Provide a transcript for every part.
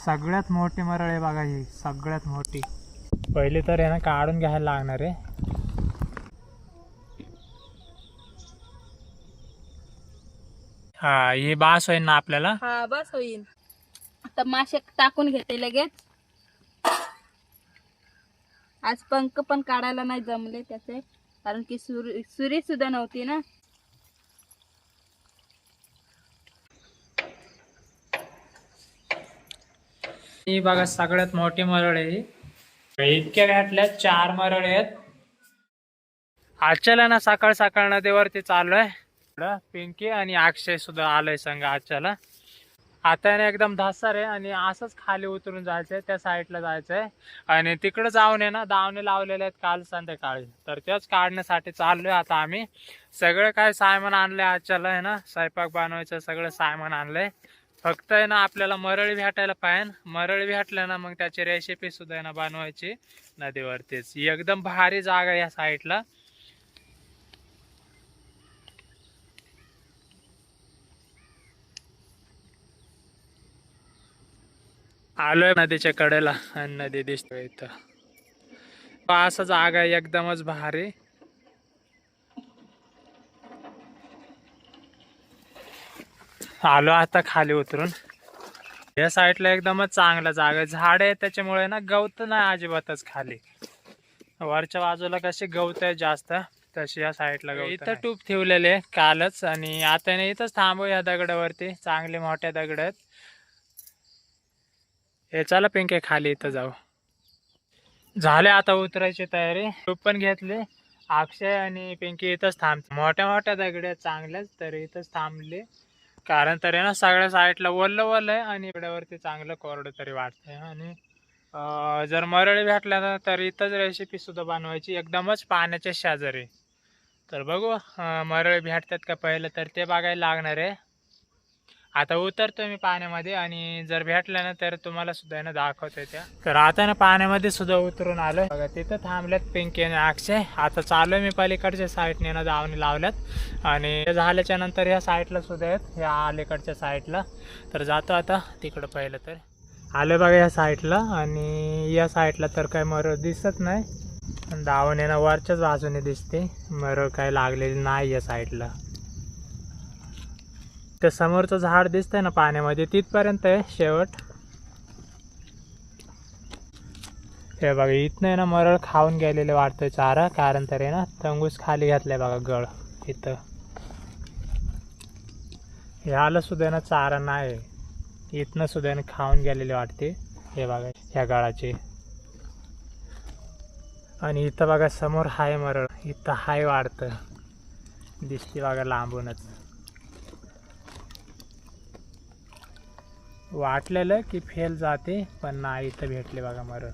सगळ्यात मोठी मरळ आहे बघा ही सगळ्यात मोठी. पहिली तर आहे ना काढून घ्यायला लागणार आहे. हा ही बास होईल ना आपल्याला? हा बस होईल आता मासे टाकून घेते लगेच. आज पंख पण काढायला नाही जमले त्याचे कारण की सुरी सुरी सुद्धा नव्हती ना. ही बघा सगळ्यात मोठी मरळ आहे. इतक्या घातल्या चार मरळ आहेत. आजच्याला ना सकाळ सकाळ नदीवरती चालू आहे. पिंकी आणि अक्षय सुद्धा आलोय संघ आजच्याला आता ना एकदम धासार आहे आणि असंच खाली उतरून जायचंय त्या साईडला जायचंय. आणि तिकडे जाऊन आहे ना दावणे लावलेले आहेत काल संध्याकाळी. तर तेच काढण्यासाठी चाललोय आता आम्ही. सगळं काय सायमन आणलंय आजच्याला आहे ना? स्वयंपाक बनवायचं सगळं सायमन आणलंय. फक्त आहे ना आपल्याला मरळी भेटायला पाहिजे मरळी भेटलं ना मग त्याची रेसिपी सुद्धा आहे ना बनवायची नदीवरतीच. एकदम भारी जागा आहे या साईडला आलोय नदीच्या कडेला आणि नदी दिसतोय इथं. असा जागा आहे एकदमच भारी. आलो आता खाली उतरून. या साईडला एकदमच चांगला जागा झाड आहे त्याच्यामुळे ना गवत नाही अजिबातच खाली. वरच्या बाजूला कशी गवत आहे जास्त तशी या साईडला गवत इथं टूप ठेवलेले कालच आणि आता नाही इथंच थांबू या दगडावरती. चांगले मोठ्या दगड आहेत. हे चला पिंके खाली इथं जाऊ. झाले आता उतरायची तयारी. टूप पण घेतली. अक्षय आणि पिंकी इथंच थांब मोठ्या मोठ्या दगड आहेत चांगल्याच तर इथंच थांबले. कारण तरी ना सगळ्या साईडला वल्ल वल्ल आहे आणि इकड्यावरती चांगलं कोरडं तरी वाटतंय आणि जर मरळी भेटल्या ना तर इथंच रेसिपी सुद्धा बनवायची. एकदमच पाण्याच्या शेजारी. तर बघू मरळी भेटतात का पहिलं तर ते बघायला लागणार आहे. आता उतरतो मी पाण्यामध्ये आणि जर भेटलं ना तर तुम्हाला सुद्धा ना दाखवतोय त्या. तर आता ना पाण्यामध्ये सुद्धा उतरून आलोय. बघा तिथं थांबल्यात पिंकी आणि अक्षय. आता चालू मी पलीकडच्या साईडने ना धावणे लावल्यात. आणि झाल्याच्यानंतर ह्या साईडला सुद्धा आहेत. ह्या अलीकडच्या साईडला तर जातो आता तिकडं पहिलं तर. आलं बघा या साईडला आणि या साईडला तर काय मर दिसत नाही. धावणे ना वरच्याच बाजूने दिसते. मर काय लागलेली नाही या साईडला त्या समोरचं झाड दिसतंय ना पाण्यामध्ये तिथपर्यंत आहे शेवट. हे बघा इथनं आहे ना मरळ खाऊन गेलेले वाटतं चारा कारण तर आहे ना तंगूस खाली घातलाय बघा गळ इथं. ह्याला सुद्धा ना चारा नाही. इथनं सुद्धा ना खाऊन गेलेले वाटते. हे बघा ह्या गळाचे. आणि इथं बघा समोर हाय मरळ इथं हाय वाढतं. दिसते बघा लांबूनच. वाटलेलं की फेल जाते पण नाही इथं भेटले बघा मरळ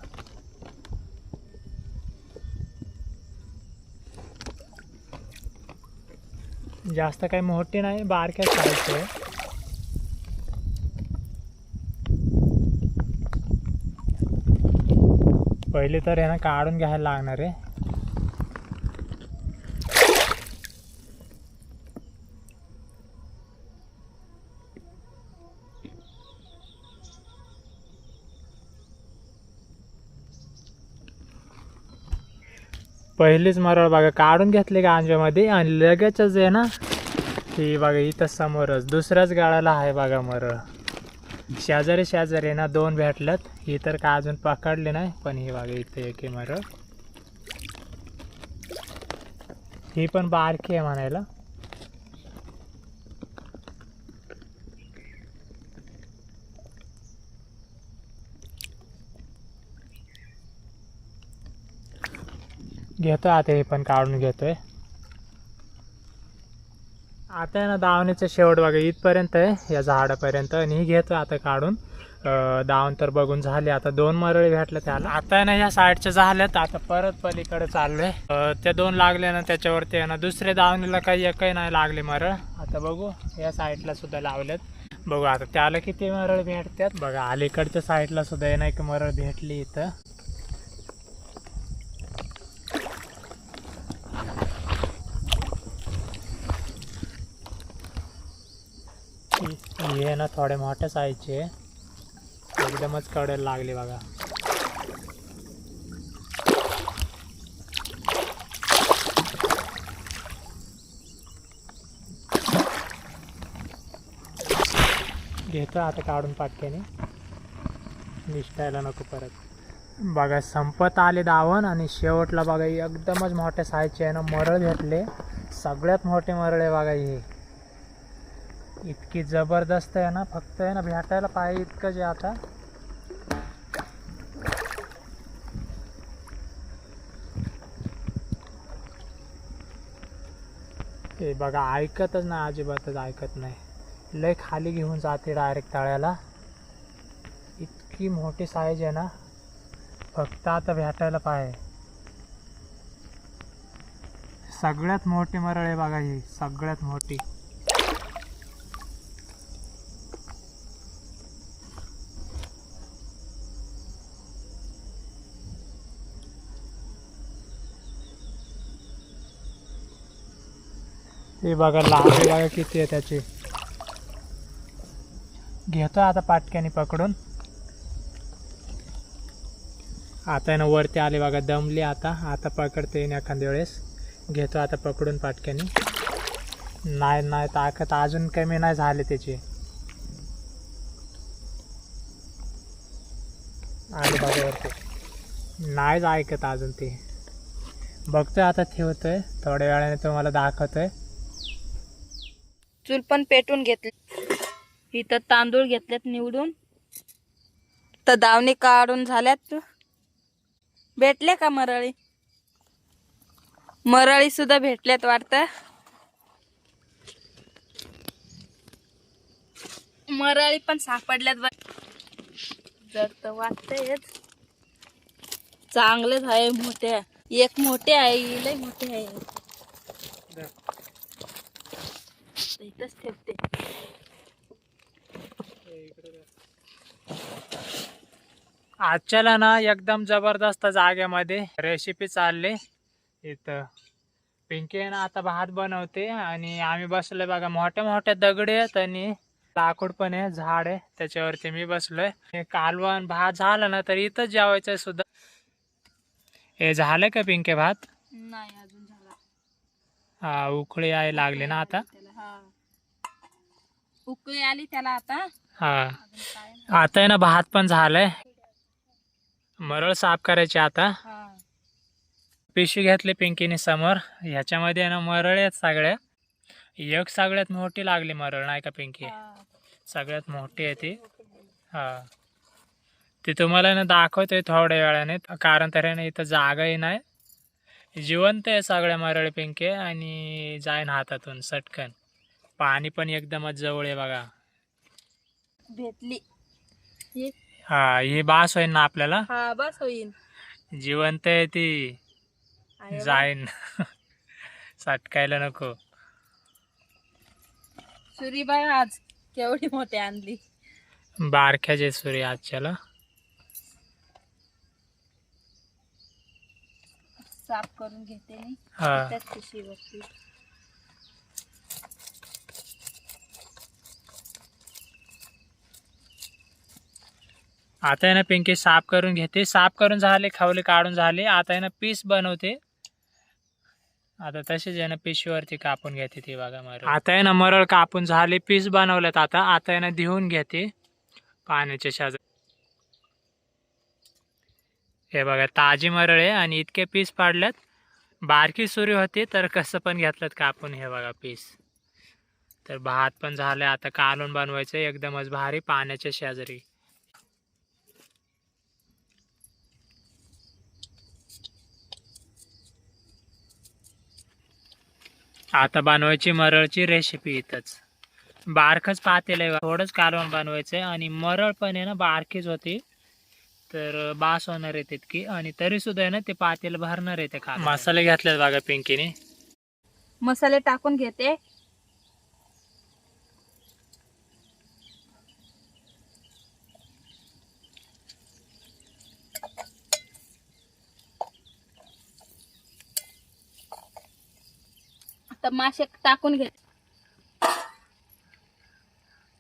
जास्त काही मोठी नाही बारक्या साईजचे आहे. तर आहे ना काढून घ्यायला लागणार आहे पहिलीच मरळ बघा काढून घेतली गांजामध्ये आणि लगेचच आहे ना ही बघा इथं समोरच दुसऱ्याच गाळाला आहे बघा मरळ. शेजारी शेजारी आहे ना दोन भेटल्यात. ही तर का अजून पकडली नाही पण ही बघा इथे एक आहे मरळ. ही पण बारकी आहे म्हणायला. घेतो आता हे पण काढून घेतोय. आता आहे ना दावणीचं शेवट बघा इथपर्यंत आहे या झाडापर्यंत. आणि ही घेतो आता काढून. दावण तर बघून झाले आता दोन मरळी भेटलं त्याला. आता आहे ना ह्या साईडच्या झाल्यात आता परत पलीकडे चाललोय. त्या दोन लागले ना त्याच्यावरती आहे ना दुसऱ्या दावणीला काही एकही नाही लागले मरळ. आता बघू या साईडला सुद्धा लावल्यात बघू आता त्याला किती मरळ भेटतात? बघा अलीकडच्या साईडला सुद्धा आहे ना एक मरळ भेटली इथं हे ना थोडे मोठेच साईजचे एकदमच कडेला लागली बघा. घेतो आता काढून पाटक्याने. निष्ठायला नको परत. बघा संपत आले दावण आणि शेवटला बघा एकदमच मोठ्या साईजचे आहे ना मरळ घेतले. सगळ्यात मोठे मरळ आहे बघा हे. इतकी जबरदस्त आहे ना फक्त आहे ना भेटायला पाहिजे इतकं जे आता. ते बघा ऐकतच नाही अजिबातच ऐकत नाही. लय खाली घेऊन जाते डायरेक्ट तळ्याला. इतकी मोठी साईज आहे ना. फक्त आता भेटायला पाहिजे. सगळ्यात मोठी मरळ आहे बघा ही सगळ्यात मोठी. हे बघा लांबी बघा किती आहे त्याची. घेतो आता पाटक्याने पकडून. आता आहे ना वरती आले बघा दमली आता. आता पकडते येईन एखाद्या वेळेस. घेतो आता पकडून पाटक्याने. नाही नाही ताकद अजून कमी नाही झाले त्याची. आले बघा वरती. नाहीच ऐकत अजून ते. बघतोय आता ठेवतोय. थोड्या वेळाने तुम्हाला दाखवतोय. चूल पण पेटून घेतली. इथं तांदूळ घेतलेत निवडून. तर दावणी काढून झाल्यात भेटले का मरळी? मरळी सुद्धा भेटल्यात वाटतं. मरळी पण सापडल्यात जर तर वाटतंयच चांगलेच आहे मोठे एक मोठे आहे लय मोठे आहे इथंच ठेवते. आजच्याला ना एकदम जबरदस्त जागेमध्ये रेसिपी चालली. इथं. पिंकी ना आता भात बनवते आणि आम्ही बसलोय बघा मोठ्या मोठ्या दगडी आहेत आणि लाकूड पण आहे झाड आहे त्याच्यावरती मी बसलोय. कालवण भात झालं ना तर इथंच जेवायचं आहे सुद्धा. हे झालं का पिंके भात? नाही अजून झाला. हा उकळी आहे लागली ना आता. उकळी आली त्याला आता. हा. आता आहे ना भात पण झालंय. मरळ साफ करायची आता. हा. पिशवी घेतली पिंकीने समोर. ह्याच्यामध्ये आहे ना मरळ आहेत सगळ्या एक सगळ्यात मोठी लागली मरळ नाही का पिंकी. सगळ्यात मोठी आहे ती. हा. ती तुम्हाला ना दाखवतोय थोड्या वेळाने. कारण तर इथं जागाही नाही. जिवंत आहे सगळ्या मरळ पिंके आणि जाईन हातातून सटकन. पाणी पण एकदमच जवळ आहे बघा. भेटली. हे- हा ही बास होईल ना आपल्याला? हा बस होईल जिवंत आहे ती. जाईन. सटकायला नको. सुरीबाई आज. केवढी मोठी आणली. बारक्याचे सूर्य आजच्याला. साफ करून घेते मी. हा. त्याच आता आहे ना पिंकी साफ करून घेते. साफ करून झाले खावले काढून झाले. आता आहे ना पीस बनवते. आता तसेच आहे ना पिशवीवरती कापून घेते ती बघा मरळ. आता आहे ना मरळ कापून झाले पीस बनवलेत आता. आता आहे ना देऊन घेते. पाण्याच्या शेजार हे बघा ताजी मरळ आहे आणि इतके पीस पाडल्यात. बारकी सुरी होती तर कसं पण घेतलं कापून हे बघा पीस. तर भात पण झालं आता कालून बनवायचं एकदमच भारी पाण्याच्या शेजारी. आता बनवायची मरळची रेसिपी इथंच. बारकच पातेल आहे थोडंच कालवण बनवायचं आहे आणि मरळ पण आहे ना बारकीच होती. तर बास होणार आहे तितकी. आणि तरी सुद्धा आहे ना ते पातेल भरणार आहे ते का मसाले घेतलेत बघा पिंकीने. मसाले टाकून घेते. आता मासे टाकून घेते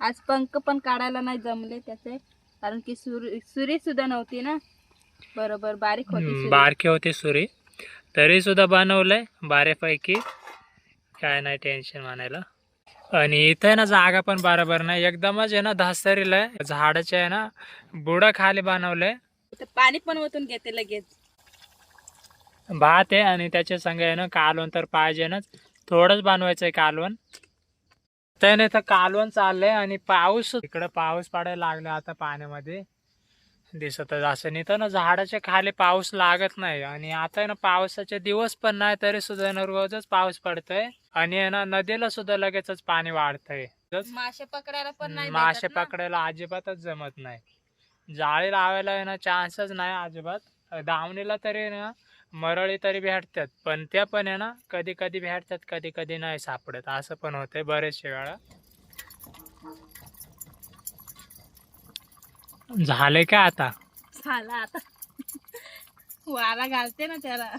आज पंख पण काढायला नाही जमले त्याचे. कारण की सुरी सुरी सुद्धा नव्हती ना. बरोबर बारीक होती. बारकी होती सुरी. तरी सुद्धा बनवलंय बाऱ्यापैकी काय नाही टेन्शन म्हणायला. आणि इथं ना जागा पण बरोबर नाही. एकदमच आहे ना धासरीला आहे. झाडाच्या आहे ना बुडा खाली बनवलंय. पाणी पण ओतून घेते लगेच. भात आहे आणि त्याच्या संग आहे ना कालवण तर पाहिजे ना थोडंच बनवायचंय कालवण. त्याने तर कालवण चाललंय आणि पाऊस इकडं पाऊस पडायला लागला आता पाण्यामध्ये. दिसतच असं नाही. तर ना झाडाच्या खाली पाऊस लागत नाही. आणि आता आहे ना पावसाचे दिवस पण नाही तरी सुद्धा ना रोजच पाऊस पडतोय. आणि आहे ना नदीला सुद्धा लगेचच पाणी वाढतंय. मासे पकडायला पण नाही मासे. पकडायला अजिबातच जमत नाही. जाळी लावायला आहे ना चान्सच नाही अजिबात. दावणीला तरी ना मरळी तरी भेटतात पण त्या पण आहे ना कधी कधी भेटतात कधी कधी नाही सापडत. असं पण होतंय बरेचशे वेळा. झालंय का आता? झाला आता. वारा घालते ना त्याला.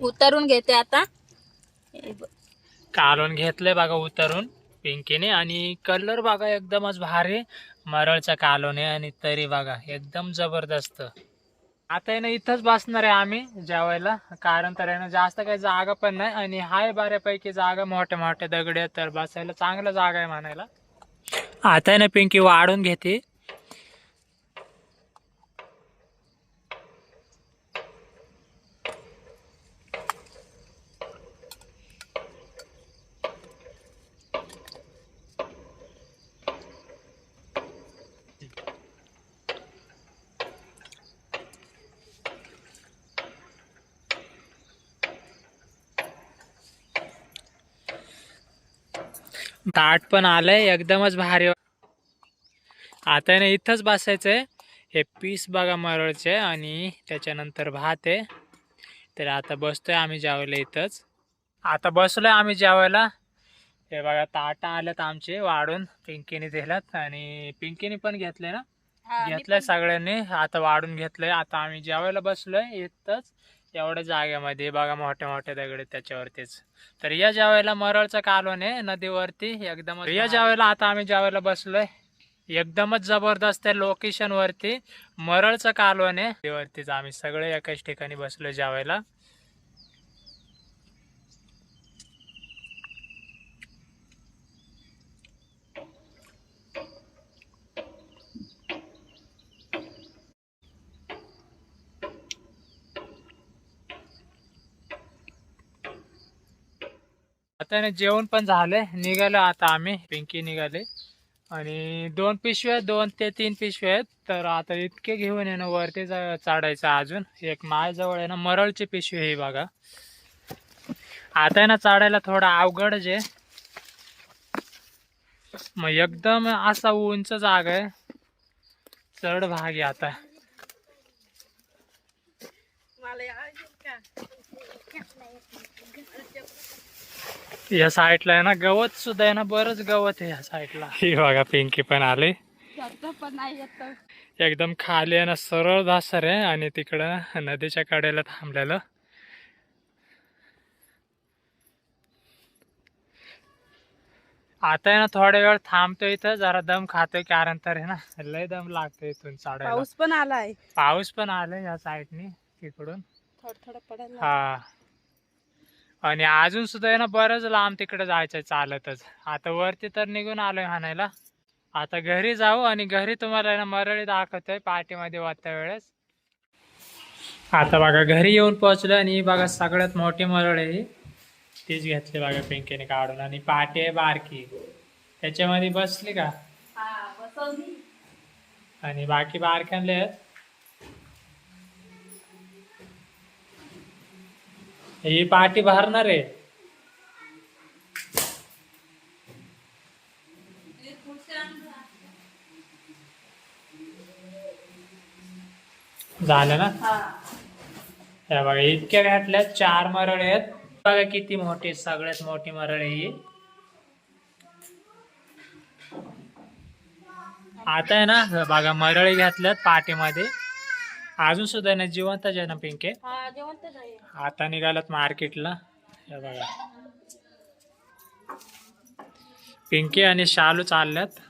उतरून घेते आता. कालवण घेतलंय बघा उतरून पिंकीने. आणि कलर बघा एकदमच भारी. मरळचा आहे आणि तरी बघा एकदम जबरदस्त. आता आहे ना इथंच बसणार आहे आम्ही जेवायला. कारण तर आहे ना जास्त काही जागा पण नाही आणि हाय बऱ्यापैकी जागा मोठ्या मोठ्या दगड तर बसायला चांगला जागा आहे म्हणायला. आता आहे ना पिंकी वाढून घेते. ताट पण आलंय एकदमच भारी आता ना इथंच बसायचंय. हे पीस बघा मरळचे आणि त्याच्यानंतर भात आहे. तर आता बसतोय आम्ही जेवायला इथंच. आता बसलोय आम्ही जेवायला. हे बघा ताट आल्यात आमचे वाढून पिंकीने दिल्यात आणि पिंकीने पण घेतले ना? घेतलंय सगळ्यांनी. आता वाढून घेतलंय. आता आम्ही जेवायला बसलोय इथंच. एवढ्या जागेमध्ये बघा मोठ्या मोठ्या दगड त्याच्यावरतीच. तर या जेवायला मरळचं कालवण आहे नदीवरती एकदम या जेवायला आता आम्ही जेवायला बसलोय एकदमच जबरदस्त आहे लोकेशन वरती मरळचं कालवण आहे. नदीवरतीच आम्ही सगळे एकाच ठिकाणी बसलोय जेवायला आता ना जेवण पण झालंय. निघालो आता आम्ही. पिंकी निघाले. आणि दोन पिशव्या आहेत, दोन ते तीन पिशव्या आहेत. तर आता इतके घेऊन आहे ना वरती जा- चढायचं अजून. एक माझ्याजवळ आहे ना मरळची पिशवी ही बघा. आता आहे ना चढायला थोडा अवघडच आहे. मग एकदम असा उंच जागा आहे. चढ भाग आहे आता. या साईडला आहे ना गवत सुद्धा आहे ना बरंच गवत आहे या साईडला. ही बघा पिंकी पण आले. एकदम खाली आहे ना सरळ दासर आहे आणि तिकडं नदीच्या कडेला थांबलेलं. आता आहे ना थोड्या वेळ थांबतोय इथं जरा दम खातोय कारण तर आहे ना लय दम लागतोय इथून चढायला. पाऊस पण आलाय. पाऊस पण आलाय या साईडनी तिकडून. थोडं थोडं पडायला हा. आणि अजून सुद्धा आहे ना बरंच लांब तिकडे जायचंय चालतच. आता वरती तर निघून आलोय हाणायला आता घरी जाऊ आणि घरी तुम्हाला ना मरळी दाखवतोय पाठीमध्ये वाटत्या वेळेस. आता बघा घरी येऊन पोहोचलो आणि बघा सगळ्यात मोठी मरळ आहे तीच घेतली बघा पिंकीने काढून आणि पाटी आहे बारकी. त्याच्यामध्ये बसली का? आणि बाकी बारक्यांले आहेत. ही पाठी भरणार आहे. झालं ना? हा. हे बघा इतक्या भेटल्या चार मरळे आहेत. बघा किती मोठी सगळ्यात मोठी मरळ आहे ही. आता आहे ना बघा मरळी घातल्यात पाठीमध्ये अजून सुद्धा ना जिवंत आहे ना पिंके? हा जेवण नाही. आता निघालात मार्केटला. हे बघा. पिंकी आणि शालू चालल्यात.